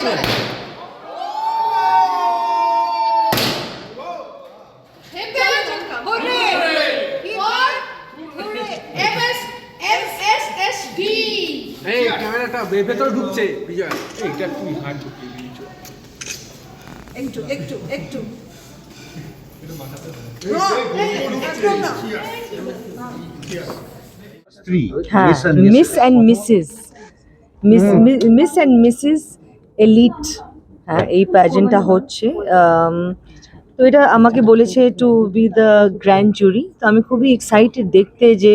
গেছে এই ক্যামেরাটা ভেতরে ঢুকছে। বিজয় এইটা তুই হাত ঢুকিয়ে দিয়েছ। একটু একটু একটু। স্ত্রী হ্যাঁ Miss and Mrs. Miss and Mrs Miss Miss and Mrs elite হ্যাঁ এই প্যাজেন্টটা হচ্ছে। তো এটা আমাকে বলেছে to be the grand jury তো আমি খুবই এক্সাইটেড দেখতে যে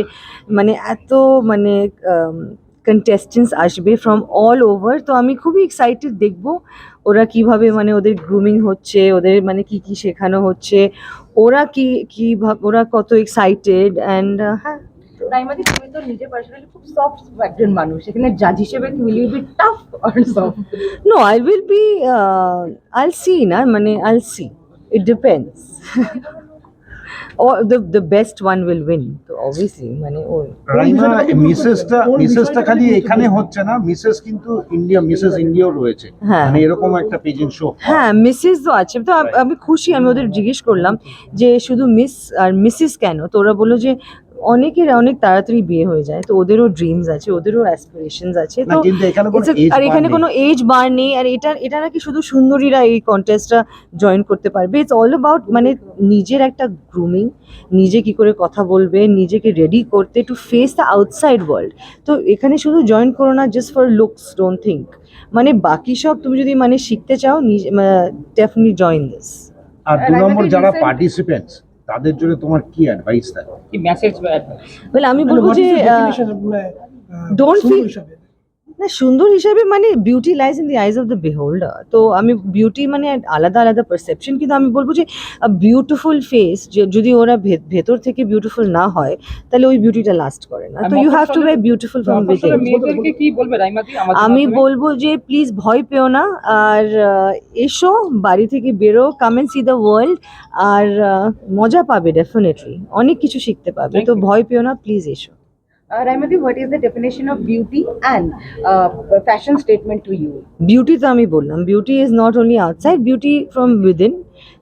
মানে এত মানে কন্টেস্টেন্টস আসবে ফ্রম অল ওভার তো আমি খুবই এক্সাইটেড দেখব ওরা কীভাবে মানে ওদের গ্রুমিং হচ্ছে ওদের মানে কি কি শেখানো হচ্ছে ওরা কি কি ওরা কত এক্সাইটেড অ্যান্ড হ্যাঁ রাইমাদি তুমি তো নিজে পার্সোনালি খুব সফট একজন মানুষ এখানে জাজ হিসেবে will you be tough or soft No, I will be. I'll see, na. Mane, I'll see. It or the the best one will win. Obviously, mane. Oh. Raima মিসেসটা মিসেসটা খালি এখানে হচ্ছে না মিসেস কিন্তু ইন্ডিয়া মিসেস ইন্ডিয়াও রয়েছে হ্যাঁ। মানে এরকম একটা পেজেন্ট শো হ্যাঁ মিসেস তো আছে তো আমি খুশি আমি ওদের জিজ্ঞেস করলাম যে শুধু মিস আর মিসেস কেন তো ওরা বলল যে অনেকের অনেক তাড়াতাড়ি বিয়ে হয়ে যায় তো ওদেরও ড্রিমস আছে ওদেরও অ্যাসপিরেশনস আছে তো আর এখানে কোনো এজ বার নেই আর এটা এটা নাকি শুধু সুন্দরীরা এই কন্টেস্টটা জয়েন করতে পারবে ইটস অল অ্যাবাউট মানে নিজের একটা গ্রুমিং নিজে কি করে কথা বলবে নিজেকে রেডি করতে to face the outside world তো এখানে শুধু জয়েন করো না just for looks don't think মানে বাকি সব তুমি যদি মানে শিখতে চাও নিজে ডেফিনেটলি জয়েন দিস আর দু নম্বর যারা পার্টিসিপেন্টস তাদের জন্য তোমার কি অ্যাডভাইস থাকে কি মেসেজ বা অ্যাডভাইস বলে আমি মানে বলব what যে ডোন্ট the না সুন্দর হিসাবে মানে beauty lies in the eyes of the beholder তো আমি বিউটি মানে আলাদা আলাদা পারসেপশন কিন্তু আমি বলব যে বিউটিফুল ফেস যদি ওরা ভেতর থেকে বিউটিফুল না হয় তাহলে ওই বিউটিটা লাস্ট করে না। তো ইউ হ্যাভ টু মফস্বলে- বি বিউটিফুল ফ্রম আমি বলব যে প্লিজ ভয় পেও না। আর এসো বাড়ি থেকে বেরো come and see the world আর মজা পাবে ডেফিনেটলি অনেক কিছু শিখতে পাবে। তো ভয় পেও না প্লিজ এসো। রাইমাদি what is the definition of beauty and fashion statement to you beauty তো আমি বললাম beauty is not only outside beauty from within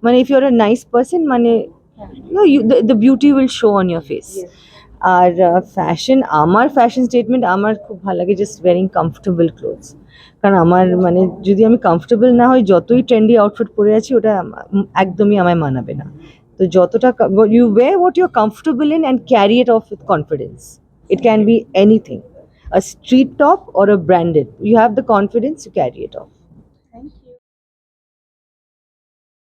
মানে if you're a nice person মানে the beauty will show on your face R fashion আমার fashion statement আমার খুব ভালো লাগে জাস্ট ওয়ারিং কমফোর্টেবল ক্লোথস কারণ আমার মানে যদি আমি কমফোর্টেবল না হই যতই ট্রেন্ডি আউটফিট পরে আছি ওটা আমা- উম, একদমই আমায় মানাবে না তো যতটা you wear what you're comfortable in and carry it off with confidence It can be anything a street top or a branded. You have the confidence, to carry it off.